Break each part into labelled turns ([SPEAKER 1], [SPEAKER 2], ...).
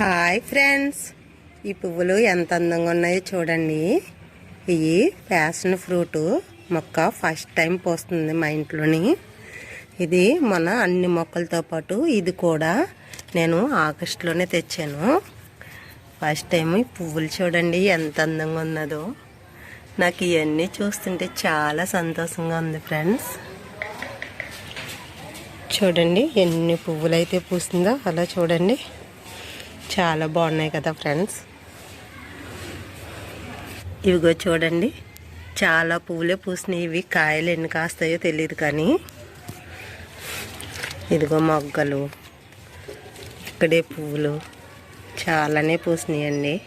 [SPEAKER 1] Hi friends. ఈ పువ్వులు ఎంత అందంగా ఉన్నాయో చూడండి. ఇవి ప్యాషన్ ఫ్రూట్ మొక్క ఫస్ట్ టైం పోస్తుంది మా ఇంట్లోని. ఇది మన అన్ని మొక్కలతో పాటు ఇది కూడా నేను ఆగస్టులోనే తెచ్చాను. ఫస్ట్ టైం ఈ పువ్వులు చూడండి ఎంత అందంగా ఉన్నదో. నాకు ఇవన్నీ చూస్తుంటే చాలా సంతోషంగా ఉంది ఫ్రెండ్స్. చూడండి ఎన్ని పువ్వులు అయితే పూసిందో అలా చూడండి. చాలా బాగున్నాయి కదా ఫ్రెండ్స్. ఇవిగో చూడండి. చాలా పువ్వులే పూసినాయి. ఇవి కాయలు ఎన్ని కాస్తాయో తెలియదు కానీ. ఇదిగో మొగ్గలు. ఇక్కడే పువ్వులు. చాలానే పూసినాయండి.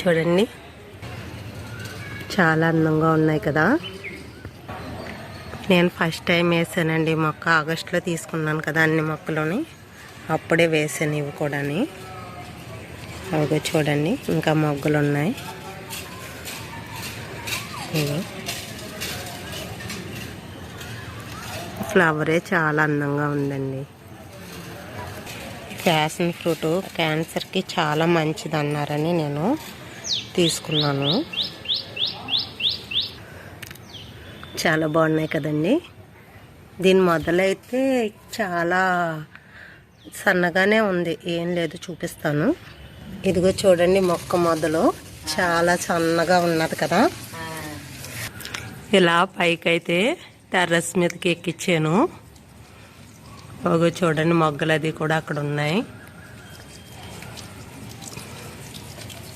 [SPEAKER 1] చూడండి. చాలా అందంగా ఉన్నాయి కదా. నేను ఫస్ట్ టైం వేసానండి. మొక్క ఆగస్టులో తీసుకున్నాను కదా అన్ని మొక్కలోని. అప్పుడే వేసాను ఇవి కూడాని. అవి చూడండి ఇంకా మొగ్గలు ఉన్నాయి ఫ్లవరే చాలా అందంగా ఉందండి. ప్యాషన్ ఫ్రూట్ క్యాన్సర్కి చాలా మంచిది అన్నారని నేను తీసుకున్నాను. చాలా బాగున్నాయి కదండి. దీని మొదలైతే చాలా సన్నగానే ఉంది. ఏం లేదు చూపిస్తాను. ఇదిగో చూడండి మొక్క మొదలు. చాలా సన్నగా ఉన్నది కదా. ఇలా పైకైతే టెర్రస్ మీదకి ఎక్కించాను ఒక చూడండి మొగ్గలు అది కూడా అక్కడ ఉన్నాయి.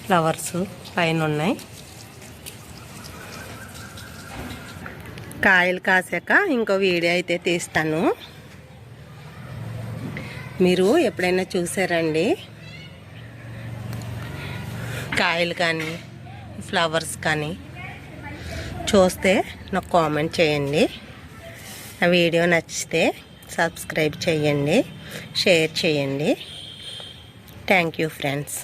[SPEAKER 1] ఫ్లవర్స్ పైన ఉన్నాయి. కాయలు కాసాక ఇంకో వీడియో అయితే తీస్తాను. మీరు ఎప్పుడైనా చూసారండి? కాయలు కానీ ఫ్లవర్స్ కానీ చూస్తే నాకు కామెంట్ చేయండి. నా వీడియో నచ్చితే సబ్స్క్రైబ్ చేయండి షేర్ చేయండి. Thank you friends.